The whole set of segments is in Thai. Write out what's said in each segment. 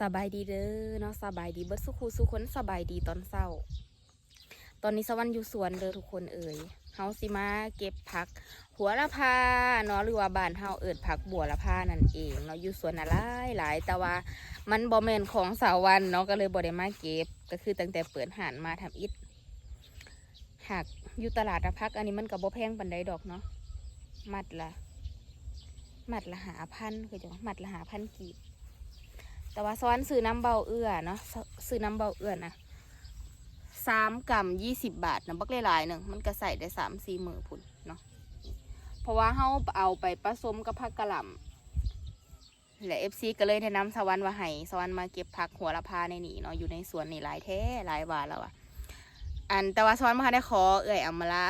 สบายดีเด้อเนาะสบายดีเบิดสุขูสุคนสบายดีตอนเศร้า ตอนนี้สวรรค์อยู่สวนเด้อทุกคนเอ่ยเฮาสิมาเก็บผัก หัวละพาเนาะหรือว่าบ้านเฮาเอิดผักบัวละพานั่นเองเนาะอยู่สวนน่ะหลายหลายแต่ว่ามันบ่แม่นของสาววันเนาะก็เลยบ่ได้มาเก็บก็คือตั้งแต่เปิดหานมาทำอิฐหากอยู่ตลาดอะพัก อันนี้มันก็บ่แพงปานใดดอกเนาะมัดละมัดละหาพันคือจังมัดละหาพันกีบ แต่ว่าซ้อนซื้อน้ำเบาเอื้อเนาะซื้อน้ำเบาเอื้อนะสามกรัมยี่สิบบาทนะบักหลายหนึ่งมันก็ใส่ได้สามสี่มือพุ่นเนาะเพราะว่าเฮาเอาไปผสมกับผักกะหล่ำและเอฟซีก็เลยแนะนำสวรรค์ว่าให้สวรรค์มาเก็บผักหัวละพาในนี่เนาะอยู่ในสวนนี่หลายแท้หลายวาแล้วอะอันแต่ว่าสวรรค์มาได้ขอเอื่อยอามาลา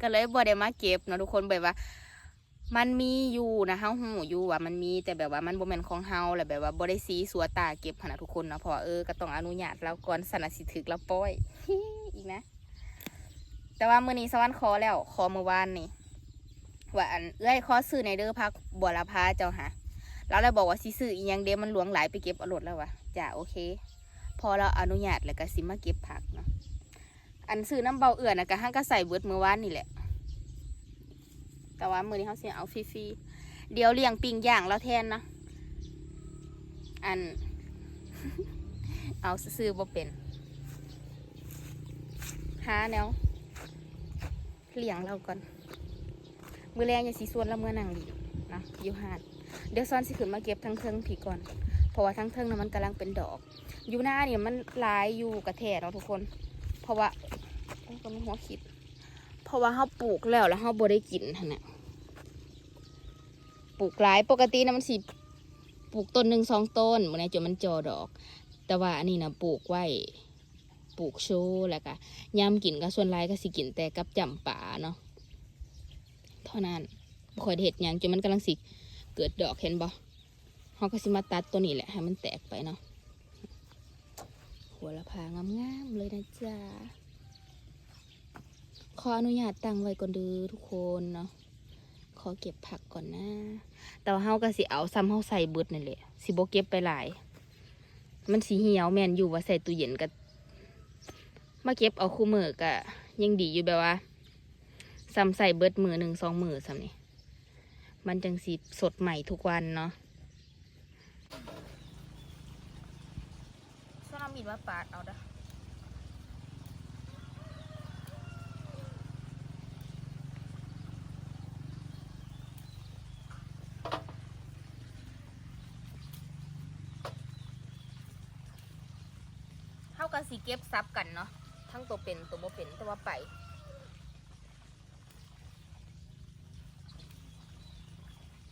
ก็เลยบ่ได้มาเก็บเนาะทุกคนแบบว่า มันมีอยู่นะเฮาหูอยู่ว่ามันมีแต่แบบว่ามันบ่แม่นของเฮาแหละแบบว่าบ่ได้ซีสัวตาเก็บหั่นนะทุกคนเนาะพราะว่าเออก็ต้องอนุญาตเราก่อนสนสิถึกแล้วปล่อยอีกนะ แต่ว่ามื้อนี้สวรรค์ขอแล้วขอเมื่อวานนี่ว่าอันเอ้ยขอซื้อในเด้อพักบัวละพาเจ้าหาเราเลยบอกว่าสิซื้ออีหยังเด้มันหลวงหลายไปเก็บอรถแล้ววะจ้าโอเค พอเราอนุญาตแล้วก็สิมาเก็บผักเนาะอันซื้อน้ำเบาเอื่อนนะก็ห้างก็ใส่เบิดเมื่อวานนี่แหละ แต่ว่ามือนี้เขาเสียเอาฟรีๆเดี๋ยวเลี้ยงปิงย่างแล้วแทนนะอัน เอาซื้อบ่เป็นหาแนวเลี้ยงเราก่อน มือแรงอย่าสีส่วนแล้วเมื่อนั่งดีนะอยู่หาดเดี๋ยวซ้อนสิขึ้นมาเก็บทั้งเทิงผีก่อนเพราะว่าทั้งเทิงนะมันกำลังเป็นดอก อยู่หน้าเนี่ยมันลายอยู่กระแทกเนาทุกคน เพราะว่าโอ้ยก็มีหัวคิด เพราะว่าเขาปลูกแล้วแล้วเขาบ่ได้กินหั่นน่ะปลูกหลายปกตินะมันสิปลูกต้นหนึ่งสองต้นมันในจนมันจอดอก แต่ว่าอันนี้นะปลูกไว้ปลูกโชว์แล้วก็ยามกินก็ส่วนหลายก็สิกินแต่กับจำป่าเนาะเท่านั้นบ่คอยเห็ดยังจนมันกำลังสิเกิดดอกเห็นบ่เขาก็สิมาตัดตัวนี้แหละให้มันแตกไปเนาะหัวละพางามๆเลยนะจ๊ะ ขออนุญาตตั้งไว้ก่อนด้อทุกคนเนาะขอเก็บผักก่อนนะแต่ว่าเฮาก็สิเอาซ้ำเฮาใส่เบิดนั่นแหละสิบ่เก็บไปหลาย มันสิเหี่ยวแม่นอยู่ว่าใส่ตู้เย็นก็มาเก็บเอาคู่มือก็ยังดีอยู่แบบว่าซ้ำใส่เบิดมือหนึ่งสองมือซ้ำนี่มันจังสิสดใหม่ทุกวันเนาะสนามีดมาปาดเอาด้ กับสีเก็บซับกันเนาะทั้งตัวเป็นตัวบ่เป็นแต่ว่าไป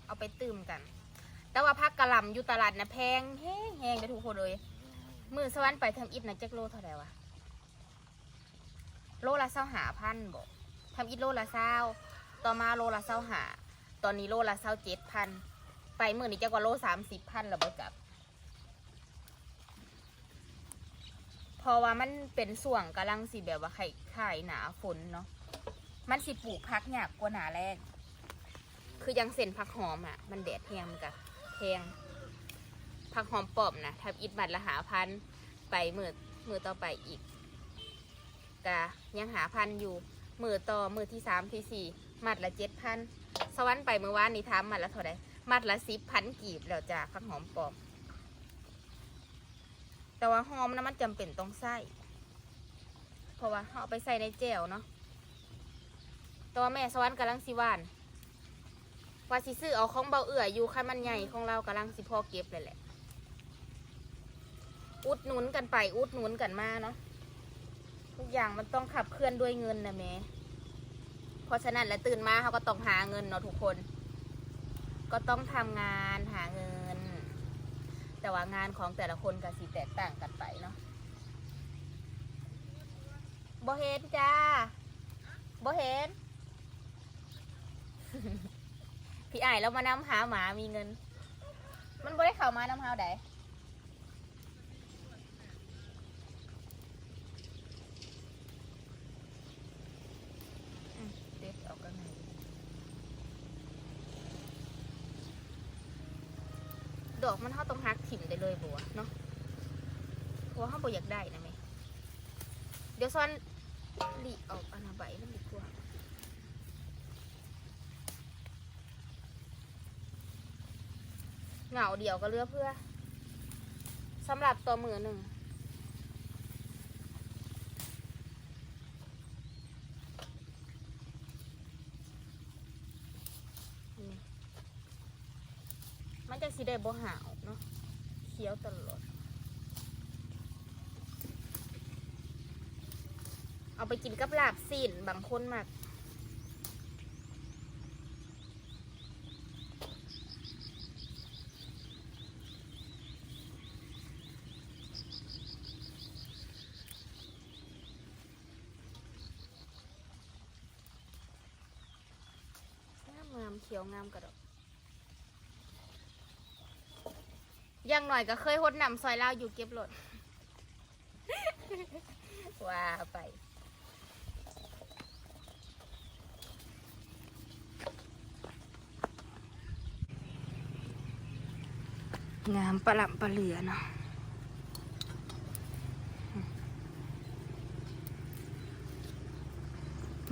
เอาไปตื่มกัน แต่ว่าพักกะหล่ำอยู่ตลาดนะแพงแห้งแห้งไปทุกคนเลยมือสวรรค์ไปทำอิฐนะแจักโลเท่าไหร่วะโลละเศร้าหาพันบอกทำอิฐโลละเศร้าต่อมาโลละเศร้าหาตอนนี้โลละเศร้าเจ็ดพันไปมือนี้จักว่าโลสามสิบพันแล้วบ่จับ เพราะว่ามันเป็นส่วงกำลังสิแบบว่าไข่ไข่หนาฝนเนาะมันสิปลูกพักยากกว่าหนาแรก คือยังเส้นผักหอมอะ มันแดดแพงมันกะแพงผักหอมปลอมนะทับอิดบัตรละหาพันไปมือมือต่อไปอีกกะยังหาพันอยู่มือต่อมือที่สามที่สี่มัดละเจ็ดพันสวรรค์ไปเมื่อวานนี้ทามมัดละเท่าไหร่มัดละสิบพันกีบแล้วจ้าผักหอมปลอม แต่ว่าหอมนะมันจำเป็นต้องใส่เพราะว่าเอาไปใส่ในแจ่วเนาะแต่ว่าแม่สวรรค์กำลังสิวานว่าสิซื้อเอาของเบาเอื่ออยู่คันมันใหญ่ของเรากำลังสิพอเก็บเลยแหละ อุดหนุนกันไปอุดหนุนกันมาเนาะทุกอย่างมันต้องขับเคลื่อนด้วยเงินนะแม่เพราะฉะนั้นแล้วตื่นมาเขาก็ต้องหาเงินเนาะทุกคน ก็ต้องทำงานหาเงิน แต่ว่างานของแต่ละคนก็สีแตกต่างกันไปเนาะบ่เห็นจ้าบ่เห็น พี่ไอ้เรามานำหาหมามีเงิน มันบ่ได้เข้ามานำหาใดอืมเด็ดออกกันไหน ดอกมันเขาต้องหักถิ่มได้เลยบัวเนาะบัวเขาบ่อยากได้นะแม่เดี๋ยวซ้อนหลีออกอันาใบมันดีกว่าเหงาเดี่ยวก็เลือเพื่อสำหรับตัวมือหนึ่ง นี่มันจะสี ได้บ่หาวเนาะเคี้ยวตลอด เอาไปกินกับลาบซีนบางคนมากงามงามเขียวงามกระดก อย่างหน่อยก็เคยหดนำซอยลาวอยู่เก็บรถว่าไปงามประหลับประเหลือเนาะ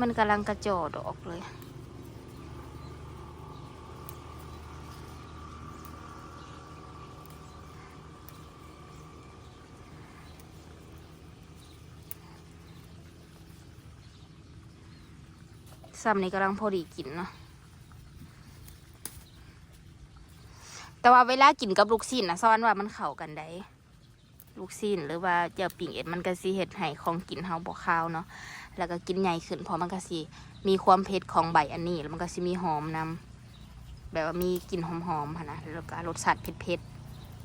มันกำลังกระโจดออกเลย ซ้ำนี่กำลังพอดีกินเนาะแต่ว่าเวลากินกับลูกซีนนะซ้อนว่ามันเข้ากันได้ลูกซีนหรือว่าเจ้าปิ่งเอ็ดมันก็สิเฮ็ดให้ของกินเฮาบ่คาวเนาะแล้วก็กินใหญ่ขึ้นเพราะมันก็สิมีความเผ็ดของใบอันนี้ แล้วมันก็สิมีหอมนำแบบว่ามีกลิ่นหอมๆหั้นะแล้วก็รสชาติเผ็ด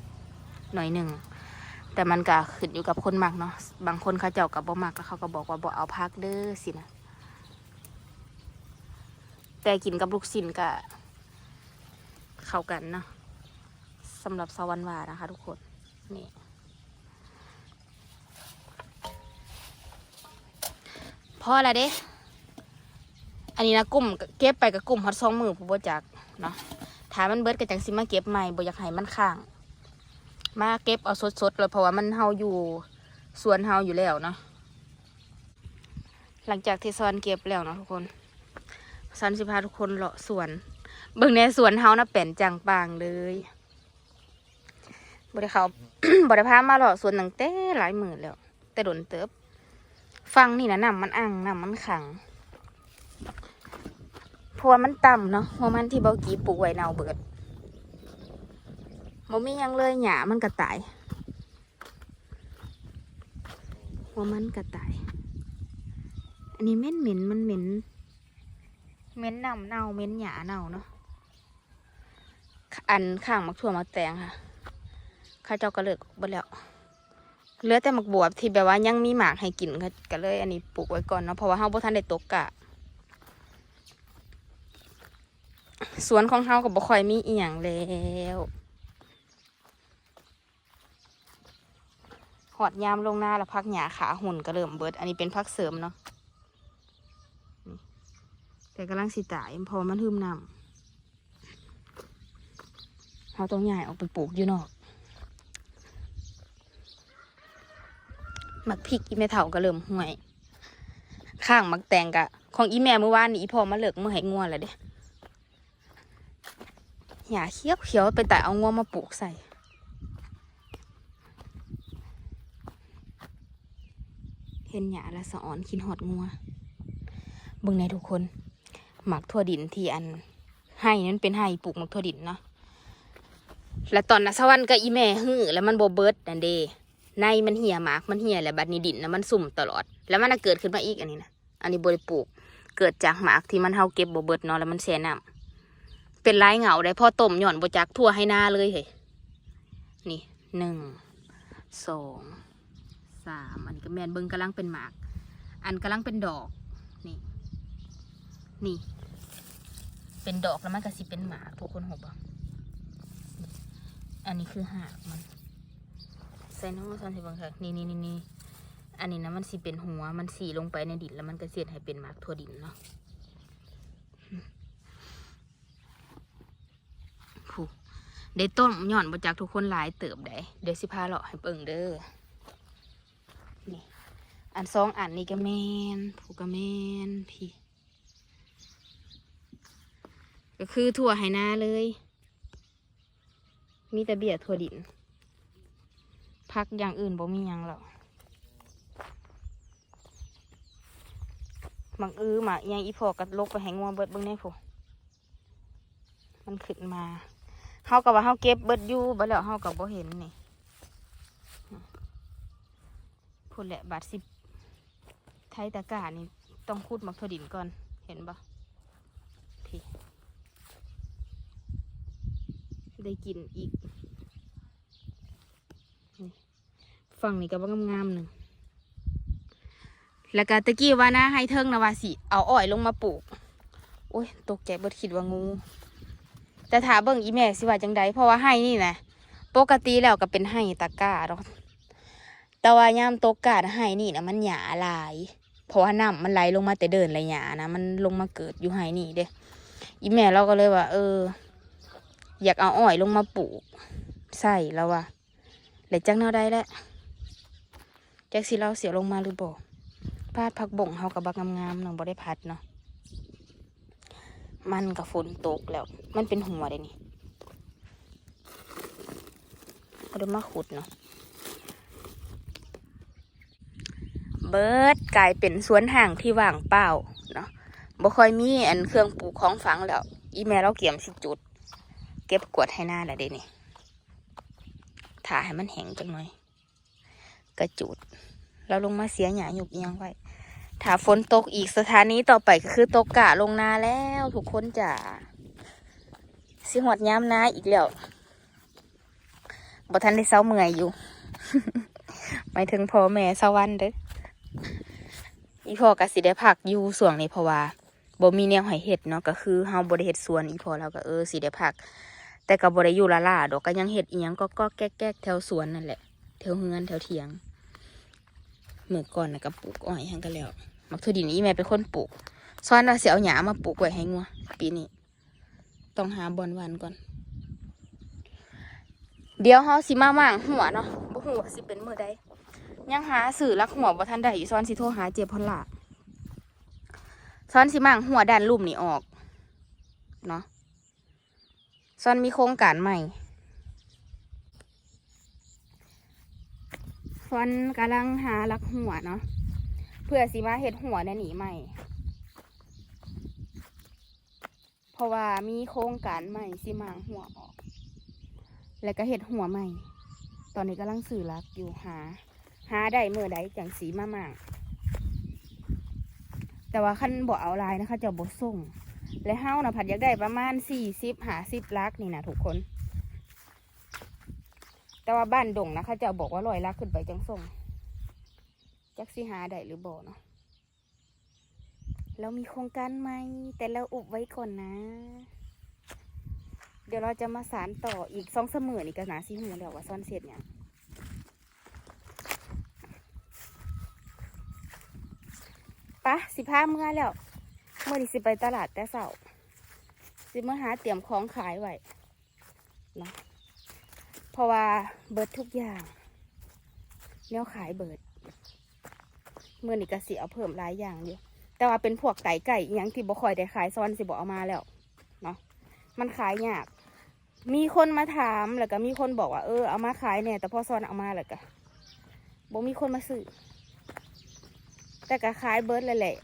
ๆหน่อยหนึ่งแต่มันก็ขึ้นอยู่กับคนมักเนาะบางคนเขาเจ้าก็บ่มักแล้วเขาก็บอกว่าบ่เอาพักเด้อสินะ แต่กินกับลูกชิ้นก็เข้ากันเนาะสำหรับสวรรค์วานะคะ ทุกคนนี่พอละเด้อันนี้นะกลุ่มเก็บไปกับกลุ่มฮอตสองมือผู้บจักเนาะถ้ามันเบิดก็จังสิมาเก็บใหม่บอยากให้มันค้าง มาเก็บเอาสดๆเลยเพราะว่ามันเฮาอยู่สวนเฮาอยู่แล้วเนาะหลังจากที่ซอนเก็บแล้วเนาะทุกคน สันสิพาทุกคนเลาะสวน เบิ่งในสวนเฮานะแป่นจังปางเลยบริเขาบริพามาเลาะสวนตั้งแต่หลายหมื่นแล้ว แต่โดนเติบ ฟังนี่นะน้ำมันอ่างน้ำมันขังพวามันต่ำเนาะพราะมันที่เบากีปลูกไว้เนาเบิดบ่มียังเลยหยามันกระต่ายหัวมันกระต่าย อันนี้เหม็นเหม็นมันเหม็น เม้นนำเน่าเม้นหยาเน่าเนาะอันข้างมักถั่วมักแตงค่ะข้าเจ้าก็เลิกไปแล้วเหลือแต่หมักบวบที่แบบว่ายังมีหมากให้กินก็เลย อันนี้ปลูกไว้ก่อนเนาะเพราะว่าเฮาบ่ทันได้ตกกะสวนของเฮาก็บ่ค่อยมีอีหยังแล้วหอดยามลงหน้าแล้วพักหญ้าขาหุ่นก็เริ่มเบิด อันนี้เป็นพักเสริมเนาะ แต่กำลังสิตายพอมันหืมน้ำเราต้องย้ายออกไปปลูกอยู่นอกมักพริกอีแม่เถาก็เริ่มห่วย ข้างมักแตงกะ ของอีแม่เมื่อวานนี้อีพอมาเลิกเมื่อให้งัวแล้วเด้หญ้าเขียวเขียวไปแต่เอางัวมาปลูกใส่เห็นหญ้าและสะอ่อนคินหอดงัวเบิ่งในทุกคน หมักทั่วดินที่อันให้นั้นเป็นให้ปลูกหมักทั่วดินเนาะแล้วตอนนะสวรรค์ก็อีแม่ฮื้อแล้วมันโบเบิร์ดนั่นเดในมันเหี่ยหมากมันเหี่ยแล้วบัดนี้ดินนะมันสุ่มตลอด แล้วมันน่ะเกิดขึ้นมาอีกอันนี้นะอันนี้บริปลูกเกิดจากหมากที่มันเฮาเก็บโบเบิดเนาะแล้วมันแช่น้ำเป็นลายเหงาได้พ่อต้มหย่อนโบจักทั่วให้หน้าเลยเฮ้ยนี่หนึ่งสองสามอันนี้ก็แมนเบิงกำลังเป็นหมาก อันกำลังเป็นดอกนี่นี่ เป็นดอกแล้วมันก็สิเป็นหมากทุกคนหกอะอันนี้คือหากมัน ใส่น้องสันสิบังค่ะนี่นี่นี่นี่อันนี้นะมันสิเป็นหัว มันสีลงไปในดินแล้วมันก็เสียดให้เป็นหมากทั่วดินเนาะผูได้ต้มหย่อนบ่จากทุกคนหลายเติบได้เดี๋ยวสิพาเลาะให้เบิ่งเด้อ นี่ อันสองอันนี่ก็แมนผูกก็แมนพี่ ก็คือถั่วไหนาเลย มีแต่เบียดถั่วดิน พักอย่างอื่นบ่มียังหรอกบางอื้อหมากยังอีพอกับลกไปแหงงัวเบิดเบิ่งแน่ผู้มันขึ้นมาเฮากับว่าเฮาเก็บเบิดอยู่บ่แล้วเฮากับบ่เห็นนี่พูดแหละบาทสิบไทยตะกร้านี่ต้องคูดหมักถั่วดินก่อน เห็นบ่พี่ ได้กินอีก ฝั่งนี้ก็บ่งามๆหนึ่งแล้วก็ตะกี้ว่านะให้เทิงนะว่าสิ เอาอ้อยลงมาปลูก โอ้ย ตกใจเบิดคิดว่างู แต่ถาเบิ่งอีแม่สิว่าจังใดเพราะว่าให้นี่นะปกติแล้วก็เป็นให้ตะก้าเนาะแต่ว่ายามตกกาดให้นี่นะมันหยาหลาย เพราะว่าน้ำมันไหลลงมาแต่เดินไรหยานะมันลงมาเกิดอยู่ให้นี่เด้อีแม่เราก็เลยว่า เออ อยากเอาอ้อยลงมาปลูกใส่แล้วว่ะแล้วจักแนวได้แหละจักสิเราเสียลงมาหรือบ่พาดผักบ่งเฮากับบักงามๆเนาะบ่ได้พัดเนาะมันกับฝนตกแล้ว มันเป็นหัวเลยนี่เอาดี๋ยวมาขุดเนาะเบิร์ดกลายเป็นสวนห่างที่ว่างเปล่าเนาะบ่ค่อยมีอันเครื่องปลูกของฝังแล้ว อีแม่เราเกี่ยมสิจุด เก็บกวดให้หน้าแล้วเด้นี่ถ่าให้มันแห้งจังหน่อย กระจุดเราลงมาเสียหยาหยุกเอียงไว้ถ้าฝนตกอีกสถานีต่อไปก็คือตกกะลงนาแล้วทุกคนจะสิหอดย้ำนาอีกแล้วบ่ทันได้เศร้าเมื่อยอยู่ไปถึงพ่อแม่สวรรค์เด้ออีพ่อก็สิได้พักอยู่ส่วงนี้เพราะว่าบ่มีแนวให้เฮ็ดเนาะก็คือเฮาบ่ได้เฮ็ดสวนอีพ่อเราก็เออสิได้พัก แต่ก็บ่ได้อยู่ละล่าดอกก็ยังเฮ็ดอียงก็ก็แก๊กๆแถวสวนนั่นแหละแถวเฮือนแถวเถียงเมื้อก่อนนะก็ปลูกอ้อยหังก็แล้วมักถั่วดินอีแม่เป็นคนปลูกซ้อนว่าสิเอาหญ้ามาปลูกไว้ให้งัวปีนี้ต้องหาบอนวันก่อน เดี๋ยวเฮาสิมามั่างหัวเนาะบ่ฮู้ว่าสิเป็นมือใดยังหาสื่อรักหัวบ่ทันได้อยู่ซ้อนสิโทรหาเจ็บพนละซ้อนสิมั่างหัวด้านลุ่มนี่ออกเนาะ ซอนมีโครงการใหม่ซอนกำลังหารักหัวเนาะเพื่อสิมาเห็ดหัวเนี่ยหนีใหม่ เพราะว่ามีโครงการใหม่สิมางหัวออก แล้วก็เห็ดหัวใหม่ ตอนนี้กำลังสื่อรักอยู่หา หาได้เมื่อใดจังสีมามางแต่ว่าขั้นบ่เอาลายนะคะจะบ่ส่ง และเฮ้านะผัดอยากได้ประมาณสี่สิบหาสิบลักนี่นะทุกคน แต่ว่าบ้านดงนะคะจะบอกว่าลอยลักขึ้นไปจังส่งจักสิหาได้หรือบ่เนาะเรามีโครงการใหม แต่เราอุบไว้ก่อนนะ เดี๋ยวเราจะมาสารต่ออีกสองเสมอนี่ก็นาสิหูเดี๋ยวว่าซ่อนเสร็จเนี่ยปะสิพาเมื่อแล้ว เมื่อนี้สิไปตลาดแต่เสาสิมาหาเตรียมของขายไว้เนาะเพราะว่าเบิดทุกอย่างแนวขายเบิดเมื่อนี้ก็สิเอาเพิ่มหลายอย่างอยู่แต่ว่าเป็นพวกไก่ไก่อหยังที่บ่คอยได้ขายซ้อนสิบ่เอามาแล้วเนาะมันขายยากมีคนมาถามแล้วก็มีคนบอกว่าเออเอามาขายเนี่ยแต่พอซ้อนเอามาแล้วก็บ่มีคนมาซื้อแต่ก็ขายเบิร์ดเลยแหละ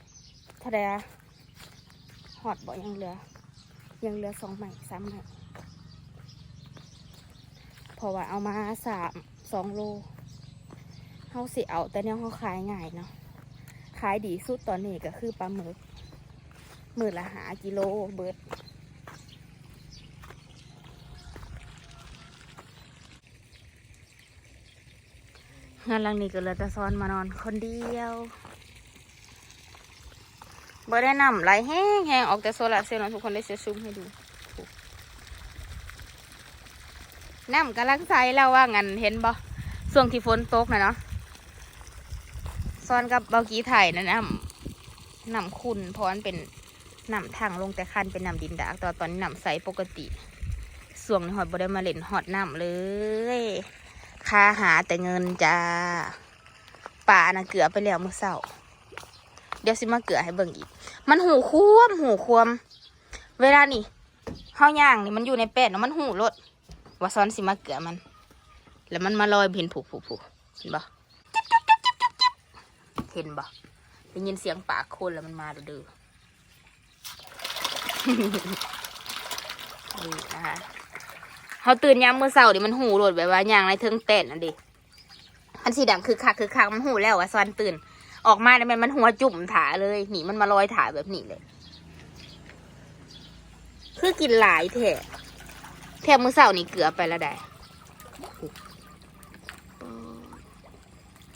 เท่าไดอะ หอดบ่ยังเหลือ ยังเหลือสองใหม่สามใหม่เพราะว่าเอามาสามสองโลเขาสิเอาแต่เนี่ยเขาขายง่ายเนาะขายดีสุดตอนนี้ก็คือปลาหมึกหมื่นละหากิโลเบิดงานหลังนี้ก็เลยจะซ้อนมานอนคนเดียว บ่ได้นำไหลแห้งแห้งออกแต่โซลาเซลล์ทุกคนได้เสียซุ้มให้ดูน้ำกำลังใสแล้วว่างันเห็นบ่ช่วงที่ฝนตกนะเนาะซ้อนกับเบากี้ไถ่นะน้ำน้ำคุณเพราะมันเป็นน้ำทางลงแต่คันเป็นน้ำดินดากตอนตอนนี้น้ำใสปกติส่วงนี้หอดบ่ได้มาเล่นหอดน้ำเลยค่าหาแต่เงินจ้าป่านะเกลือไปแล้วเมื่อเช้า เดี๋ยวสิมาเกลือให้เบิ่งอีก มันหูควมหูควม เวลานี่เฮาย่างนี่มันอยู่ในแป้นเนาะมันหูรดว่าซ้อนสิมาเกลือมัน แล้วมันมาลอยเห็นผูกผูกผูกเห็นบ่เห็นบ่ได้ยินเสียงปากคนแล้วมันมาเดือนี่นะคะเขาตื่นยามมื้อเช้าดิมันหูโหลดแบบว่าย่างในเทิงเต้นอันดิอันสีดำคือคักคือคักมันหูแล้วว่าซอนตื่น ออกมาเนี่ยมันมันหัวจุ่มถาเลยหนีมันมาลอยถาแบบนี้เลย คือกินหลายแท้แค่มื้อเช้านี่เกลือไปแล้วได้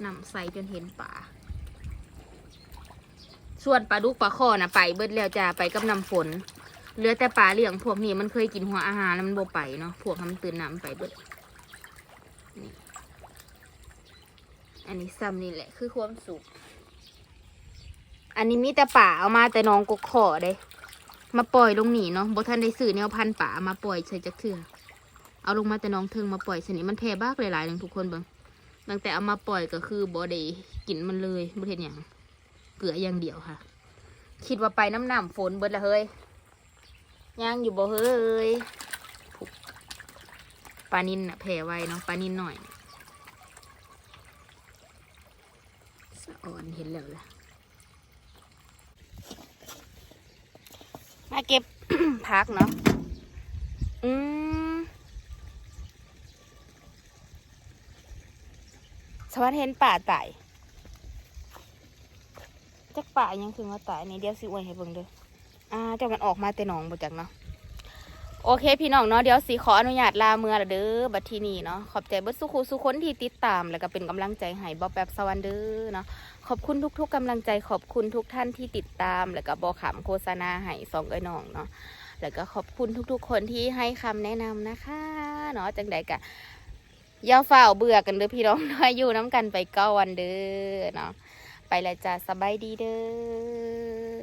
นำใส่จนเห็นป่าส่วนปลาดุกปลาข้อนะไปเบิดแล้วจ้าไปกับน้ำฝนเหลือแต่ปลาเลี้ยงพวกนี้มันเคยกินหัวอาหารแล้วมันโบไปเนาะพวกทำนตื่นน้ำไปเบิดอันนี้ซ้ำนี่แหละคือความสุข อันนี้มีแต่ป่าเอามาแต่น้องกกขอเด้ มาปล่อยลงหนีเนาะบท่านได้สื่อแนวพันป่ามาปล่อยใส่จักเถื่อเอาลงมาแต่น้องเทิงมาปล่อยสนิมันแพร่บ้ากหลายๆหนึ่งทุกคนเบิ่งตั้งแต่เอามาปล่อยก็คือบ่ได้กินมันเลยบ่เห็นอย่างเกลืออย่างเดียวค่ะ คิดว่าไปน้ำหนำฝนเบิดละเฮ้ยย่างอยู่บ่เฮ้ยปลานินน่ะแผ่ไวเนาะปลานินหน่อยสะอ่อนเห็นแล้วล่ะ มาเก็บ พักเนาะ อืมสวัสดีเห็นป่าตายจักป่ายังคือว่าตายนี่เดี๋ยวสิอวยให้เบิ่งเด้อ อ่าเจ้ามันออกมาแต่หนองบ่จักเนาะ โอเคพี่น้องเนาะเดี๋ยวสีขออนุญาตลาเมื่อละเด้อบัดทีนี้เนาะขอบใจเบิดสุขุสุคนที่ติดตาม แล้วก็เป็นกำลังใจให้บอแป๊บสวันเด้อเนาะขอบคุณทุก ๆกำลังใจขอบคุณทุกท่านที่ติดตาม แล้วก็บอขำโฆษณาให้สองไอ้น้องเนาะแล้วก็ขอบคุณทุกๆ คนที่ให้คำแนะนำนะคะเนาะจังใดกะย่าเฝ้าเบื่อกันเด้อพี่น้องเนาะอยู่น้ำกันไปก้าวันเด้อเนาะไปแล้วจ้าสบายดีเด้อ